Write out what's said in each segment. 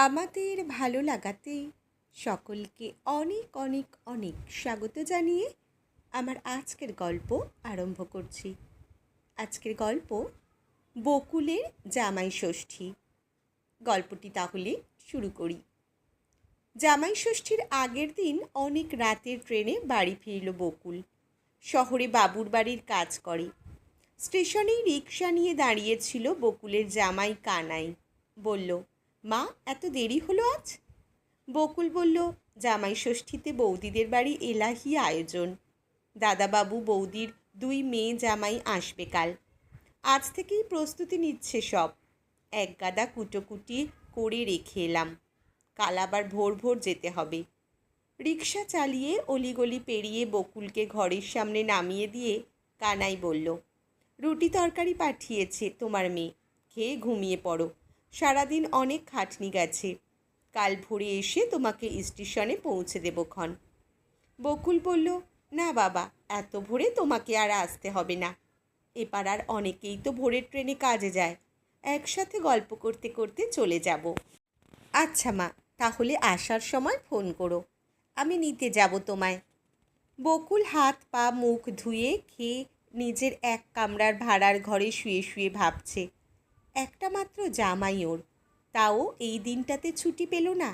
আমাদের ভালো লাগাতে সকলকে অনেক অনেক অনেক স্বাগত জানিয়ে আমার আজকের গল্প আরম্ভ করছি। আজকের গল্প বকুলের জামাই ষষ্ঠী। গল্পটি তাহলে শুরু করি। জামাই ষষ্ঠীর আগের দিন অনেক রাতের ট্রেনে বাড়ি ফিরল বকুল। শহরে বাবুর বাড়ির কাজ করে। স্টেশনেই রিক্সা নিয়ে দাঁড়িয়েছিল বকুলের জামাই কানাই। বলল মা, এত দেরি হলো আজ? বকুল বলল, জামাই ষষ্ঠীতে বৌদিদের বাড়ি এলাহি আয়োজন। দাদাবাবু বৌদির দুই মেয়ে জামাই আসবে কাল। আজ থেকেই প্রস্তুতি নিচ্ছে সব। এক গাদা কুটোকুটি করে রেখে এলাম। কাল আবার ভোর ভোর যেতে হবে। রিক্সা চালিয়ে অলিগলি পেরিয়ে বকুলকে ঘরের সামনে নামিয়ে দিয়ে কানাই বলল, রুটি তরকারি পাঠিয়েছে তোমার মেয়ে, খেয়ে ঘুমিয়ে পড়ো। সারাদিন অনেক খাটনি গেছে। কাল ভোরে এসে তোমাকে স্টেশনে পৌঁছে দেবো ক্ষণ। বকুল বলল, না বাবা, এত ভোরে তোমাকে আর আসতে হবে না। এ পাড়ার অনেকেই তো ভোরের ট্রেনে কাজে যায়। একসাথে গল্প করতে করতে চলে যাব। আচ্ছা মা, তাহলে আসার সময় ফোন করো। আমি নিতে যাব তোমায়। বকুল হাত পা মুখ ধুয়ে খেয়ে নিজের এক কামরার ভাড়ার ঘরে শুয়ে শুয়ে ভাবছে। একটা মাত্র জামাই ওর। তাও এই দিনটাতে ছুটি পেল না।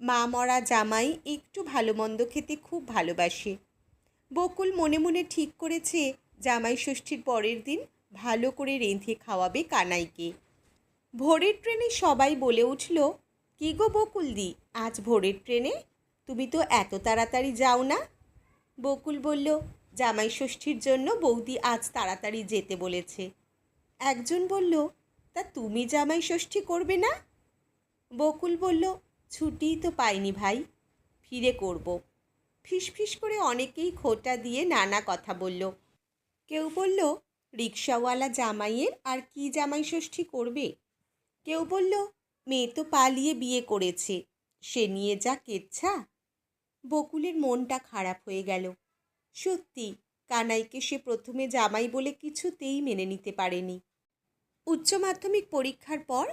মা মরা জামাই একটু ভালো মন্দ খেতে খুব ভালোবাসে। বকুল মনে মনে ঠিক করেছে জামাই ষষ্ঠীর পরের দিন ভালো করে রেঁধে খাওয়াবে কানাইকে। ভোরের ট্রেনে সবাই বলে উঠল, কি গো বকুলদি আজ ভোরের ট্রেনে? তুমি তো এত তাড়াতাড়ি যাও না? বকুল বলল, জামাই ষষ্ঠীর জন্য বৌদি আজ তাড়াতাড়ি যেতে বলেছে। একজন বলল তা তুমি জামাই ষষ্ঠী করবে না? বকুল বলল, ছুটিই তো পাইনি ভাই, ফিরে করব। ফিসফিস করে অনেকেই খোটা দিয়ে নানা কথা বলল। কেউ বলল, রিক্সাওয়ালা জামাইয়ের আর কি জামাই ষষ্ঠী করবে? কেউ বলল, মেয়ে তো পালিয়ে বিয়ে করেছে, সে নিয়ে যা কেচ্ছা। বকুলের মনটা খারাপ হয়ে গেল। সত্যি, কানাইকে সে প্রথমে জামাই বলে কিছুতেই মেনে নিতে পারেনি। উচ্চ মাধ্যমিক পরীক্ষার পর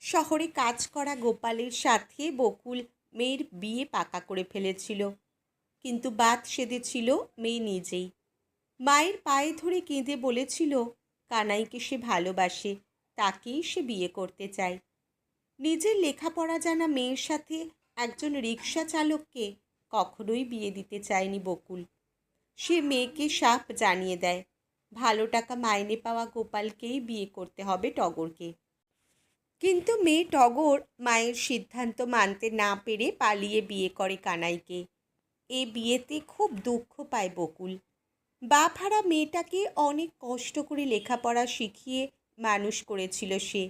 শহরে কাজ করা গোপালের সাথে বকুল মেয়ের বিয়ে পাকা করে ফেলেছিল। কিন্তু বাদ সেধেছিল মেয়ে নিজেই। মায়ের পায়ে ধরে কেঁদে বলেছিল, কানাইকে সে ভালোবাসে, তাকেই সে বিয়ে করতে চায়। নিজের লেখাপড়া জানা মেয়ের সাথে একজন রিক্সা চালককে কখনোই বিয়ে দিতে চায়নি বকুল। সে মেয়েকে সাপ জানিয়ে দেয়। ভালো টাকা মাইনে পাওয়া গোপালকেই বিয়ে করতে হবে টগরকে। কিন্তু মেয়ে টগর মায়ের সিদ্ধান্ত মানতে না পেরে পালিয়ে বিয়ে করে কানাইকে। এ বিয়েতে খুব দুঃখ পায় বকুল। বাপ হারা মেয়েটাকে অনেক কষ্ট করে লেখাপড়া শিখিয়ে মানুষ করেছিল সে।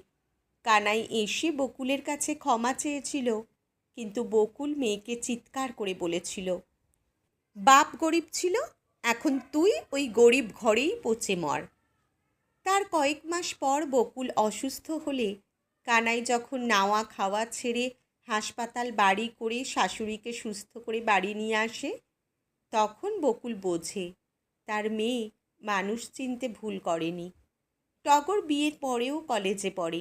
কানাই এসে বকুলের কাছে ক্ষমা চেয়েছিল, কিন্তু বকুল মেয়েকে চিৎকার করে বলেছিল, বাপ গরিব ছিল এখন তুই ওই গরিব ঘরেই পচে মর। তার কয়েক মাস পর বকুল অসুস্থ হলে, কানাই যখন নাওয়া খাওয়া ছেড়ে হাসপাতাল বাড়ি করে শাশুড়িকে সুস্থ করে বাড়ি নিয়ে আসে, তখন বকুল বোঝে তার মেয়ে মানুষ চিনতে ভুল করেনি। টগর বিয়ের পরেও কলেজে পড়ে।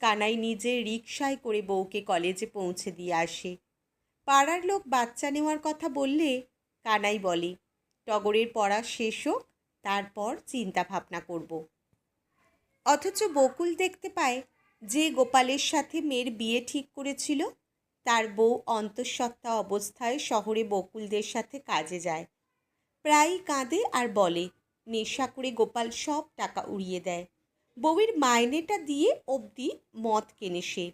কানাই নিজের রিকশায় করে বউকে কলেজে পৌঁছে দিয়ে আসে। পাড়ার লোক বাচ্চা নেওয়ার কথা বললে কানাই বলে টগরের পড়া শেষ হোক, তারপর চিন্তা ভাবনা করব। অথচ বকুল দেখতে পায়, যে গোপালের সাথে মেয়ের বিয়ে ঠিক করেছিল, তার বউ অন্তঃসত্ত্বা অবস্থায় শহরে বকুলদের সাথে কাজে যায়। প্রায়ই কাঁদে আর বলে, নেশা করে গোপাল সব টাকা উড়িয়ে দেয়। বউয়ের মাইনেটা দিয়ে অবধি মদ কেনে সে।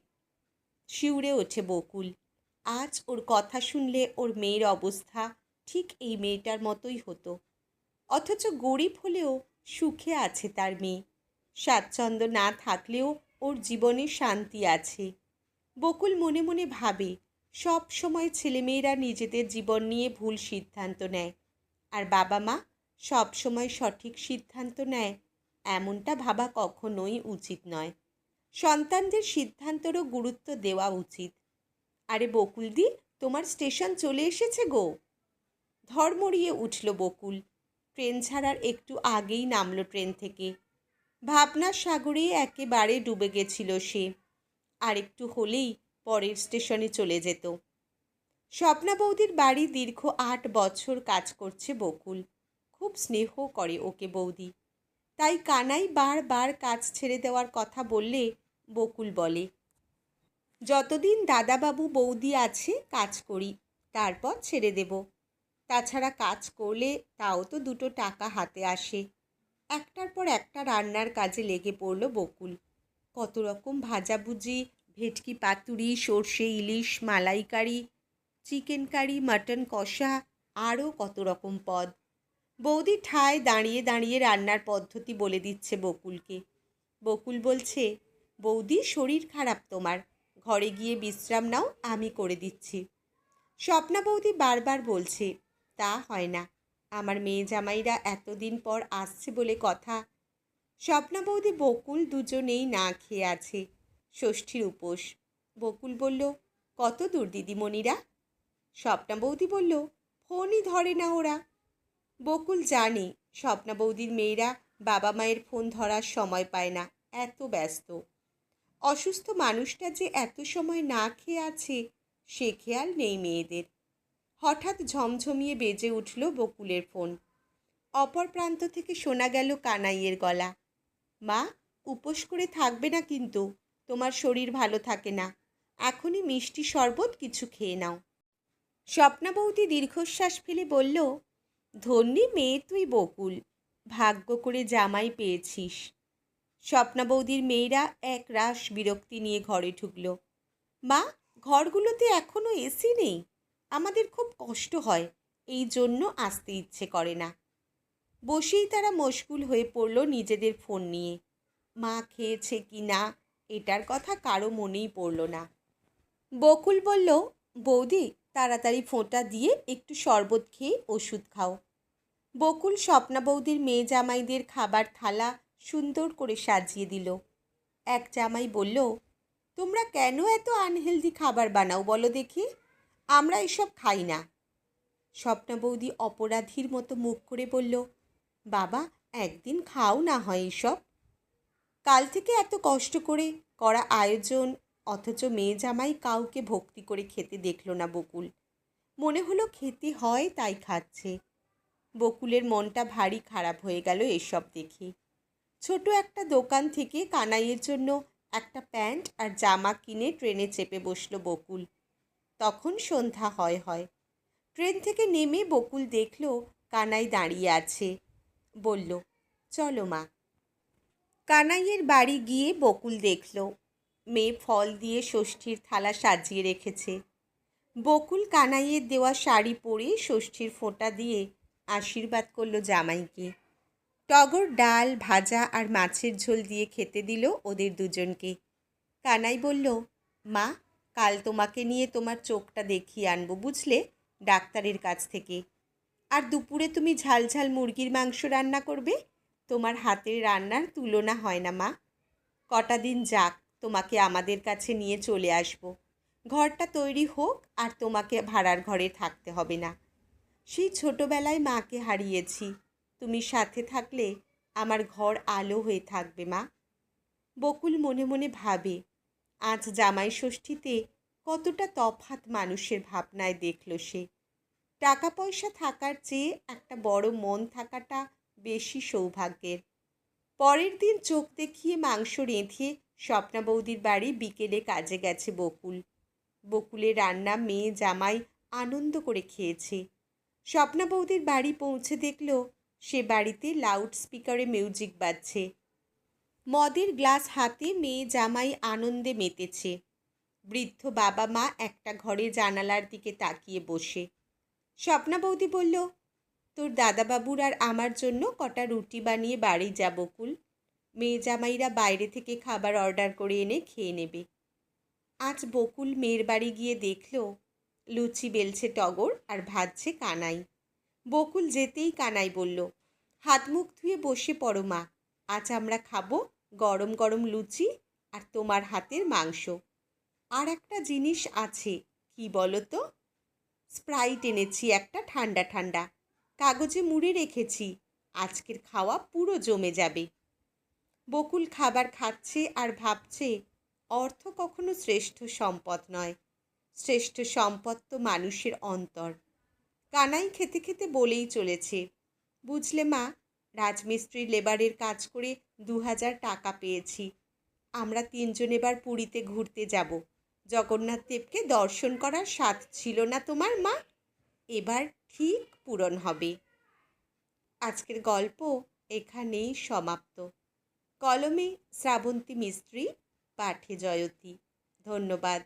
শিউরে ওঠে বকুল। আজ ওর কথা শুনলে ওর মেয়ের অবস্থা ঠিক এই মেয়েটার মতোই হতো। অথচ গরিব হলেও সুখে আছে তার মেয়ে। স্বাচ্ছন্দ্য না থাকলেও ওর জীবনে শান্তি আছে। বকুল মনে মনে ভাবে, সব সময় ছেলেমেয়েরা নিজেদের জীবন নিয়ে ভুল সিদ্ধান্ত নেয়। আর বাবা মা সব সময় সঠিক সিদ্ধান্ত নেয়, এমনটা ভাবা কখনোই উচিত নয়। সন্তানদের সিদ্ধান্তেরও গুরুত্ব দেওয়া উচিত। আরে বকুলদি, তোমার স্টেশন চলে এসেছে গো। ধর্মড়িয়ে উঠল বকুল। ট্রেন ছাড়ার একটু আগেই নামলো ট্রেন থেকে। ভাবনার সাগরে একেবারে ডুবে গেছিল সে। আর একটু হলেই পরের স্টেশনে চলে যেত। স্বপ্না বৌদির বাড়ি দীর্ঘ আট বছর কাজ করছে বকুল। খুব স্নেহ করে ওকে বৌদি। তাই কানাই বারবার কাজ ছেড়ে দেওয়ার কথা বললে বকুল বলে, যতদিন দাদাবাবু বৌদি আছে, কাজ করি, তারপর ছেড়ে দেব। তাছাড়া কাজ করলে তাও তো দুটো টাকা হাতে আসে। একটার পর একটা রান্নার কাজে লেগে পড়ল বকুল। কত রকম ভাজাভুজি, ভেটকি পাতুরি, সর্ষে ইলিশ মালাইকারি চিকেন কারি, মাটন কষা, আরও কত রকম পদ। বৌদি ঠায় দাঁড়িয়ে দাঁড়িয়ে রান্নার পদ্ধতি বলে দিচ্ছে বকুলকে। বকুল বলছে, বৌদি, শরীর খারাপ তোমার। ঘরে গিয়ে বিশ্রাম নাও, আমি করে দিচ্ছি। স্বপ্না বৌদি বারবার বলছে তা হয় না। আমার মেয়ে জামাইরা এতদিন পর আসছে বলে কথা। স্বপ্না বৌদি বকুল দুজনেই না খেয়ে আছে। ষষ্ঠীর উপোস। বকুল বলল, কত দূর দিদিমণিরা? স্বপ্না বৌদি বলল, ফোনই ধরে না ওরা। বকুল জানে স্বপ্না বৌদির মেয়েরা বাবা মায়ের ফোন ধরার সময় পায় না, এত ব্যস্ত। অসুস্থ মানুষটা যে এত সময় না খেয়ে আছে, সে খেয়াল নেই মেয়েদের। হঠাৎ ঝমঝমিয়ে বেজে উঠল বকুলের ফোন। অপর প্রান্ত থেকে শোনা গেল কানাইয়ের গলা। মা, উপোস করে থাকবে না কিন্তু, তোমার শরীর ভালো থাকে না। এখনই মিষ্টি শরবত কিছু খেয়ে নাও। স্বপ্না বৌদি দীর্ঘশ্বাস ফেলে বলল, ধন্যী মেয়ে তুই বকুল, ভাগ্য করে জামাই পেয়েছিস। স্বপ্না বৌদির মেয়েরা এক রাস বিরক্তি নিয়ে ঘরে ঢুকল। মা, ঘরগুলোতে এখনও এসি নেই? আমাদের খুব কষ্ট হয়, এই জন্য আসতে ইচ্ছে করে না। বসেই তারা মশগুল হয়ে পড়ল নিজেদের ফোন নিয়ে। মা খেয়েছে কি না, এটার কথা কারও মনেই পড়ল না। বকুল বলল, বৌদি, তাড়াতাড়ি ফোঁটা দিয়ে একটু শরবত খেয়ে ওষুধ খাও। বকুল স্বপ্না বৌদির মেয়ে জামাইদের খাবার থালা সুন্দর করে সাজিয়ে দিল। এক জামাই বলল, তোমরা কেন এত আনহেলদি খাবার বানাও বলো দেখি? আমরা এসব খাই না। স্বপ্না বৌদি অপরাধীর মতো মুখ করে বলল, বাবা, একদিন খাও না হয় এসব। কাল থেকে এত কষ্ট করে করা আয়োজন, অথচ মেয়ে জামাই কাউকে ভক্তি করে খেতে দেখল না বকুল। মনে হলো খেতে হয় তাই খাচ্ছে। বকুলের মনটা ভারী খারাপ হয়ে গেল এসব দেখে। ছোট একটা দোকান থেকে কানাইয়ের জন্য একটা প্যান্ট আর জামা কিনে ট্রেনে চেপে বসল বকুল। তখন সন্ধ্যা হয় হয়। ট্রেন থেকে নেমে বকুল দেখল কানাই দাঁড়িয়ে আছে। বলল, চলো মা। কানাইয়ের বাড়ি গিয়ে বকুল দেখল। মেয়ে ফল দিয়ে ষষ্ঠীর থালা সাজিয়ে রেখেছে। বকুল কানাইয়ের দেওয়া শাড়ি পরে ষষ্ঠীর ফোঁটা দিয়ে আশীর্বাদ করল জামাইকে। টগর ডাল, ভাজা আর মাছের ঝোল দিয়ে খেতে দিল ওদের দুজনকে। কানাই বলল, মা কাল তোমাকে নিয়ে তোমার চোখটা দেখিয়ে আনব, বুঝলে? ডাক্তারের কাছ থেকে। আর দুপুরে তুমি ঝাল ঝাল মুরগির মাংস রান্না করবে? তোমার হাতের রান্নার তুলনা হয় না, মা। কটা দিন যাক, তোমাকে আমাদের কাছে নিয়ে চলে আসব। ঘরটা তৈরি হোক, আর তোমাকে ভাড়ার ঘরে থাকতে হবে না। সেই ছোটোবেলায় মাকে হারিয়েছি। তুমি সাথে থাকলে আমার ঘর আলো হয়ে থাকবে, মা। বকুল মনে মনে ভাবে আজ জামাই ষষ্ঠীতে কতটা তফাত মানুষের ভাবনায় দেখল সে। টাকা পয়সা থাকার চেয়ে একটা বড় মন থাকাটা বেশি সৌভাগ্যের। পরের দিন চোখ দেখিয়ে মাংস রেঁধে স্বপ্না বৌদির বাড়ি বিকেলে কাজে গেছে বকুল। বকুলের রান্না মেয়ে জামাই আনন্দ করে খেয়েছে। স্বপ্না বৌদির বাড়ি পৌঁছে দেখল সে বাড়িতে লাউড স্পিকারে মিউজিক বাজছে। মদের গ্লাস হাতে মেয়ে জামাই আনন্দে মেতেছে। বৃদ্ধ বাবা মা একটা ঘরে জানালার দিকে তাকিয়ে বসে। স্বপ্না বৌদি বলল, তোর দাদাবাবুর আর আমার জন্য কটা রুটি বানিয়ে বাড়ি যা বকুল মেয়ে জামাইরা বাইরে থেকে খাবার অর্ডার করে এনে খেয়ে নেবে। আজ বকুল মেয়ের বাড়ি গিয়ে দেখল, লুচি বেলছে টগর আর ভাজছে কানাই। বকুল যেতেই কানাই বলল, হাত মুখ ধুয়ে বসে পড়ো মা, আজ আমরা খাব গরম গরম লুচি আর তোমার হাতের মাংস। আর একটা জিনিস আছে, কি বলো তো স্প্রাইট এনেছি একটা ঠান্ডা ঠান্ডা, কাগজে মুড়ে রেখেছি, আজকের খাওয়া পুরো জমে যাবে। বকুল খাবার খাচ্ছে আর ভাবছে, অর্থ কখনো শ্রেষ্ঠ সম্পদ নয়, শ্রেষ্ঠ সম্পদ তো মানুষের অন্তর। কানাই খেতে খেতে বলেই চলেছে, বুঝলে মা রাজমিস্ত্রির লেবারের কাজ করে দু হাজার টাকা পেয়েছি। আমরা তিনজন এবার পুরীতে ঘুরতে যাব। জগন্নাথ দেবকে দর্শন করার স্বাদ ছিল না তোমার মা? এবার ঠিক পূরণ হবে। আজকের গল্প এখানেই সমাপ্ত। কলমে শ্রাবন্তী মিস্ত্রি, পাঠে জয়তী। ধন্যবাদ।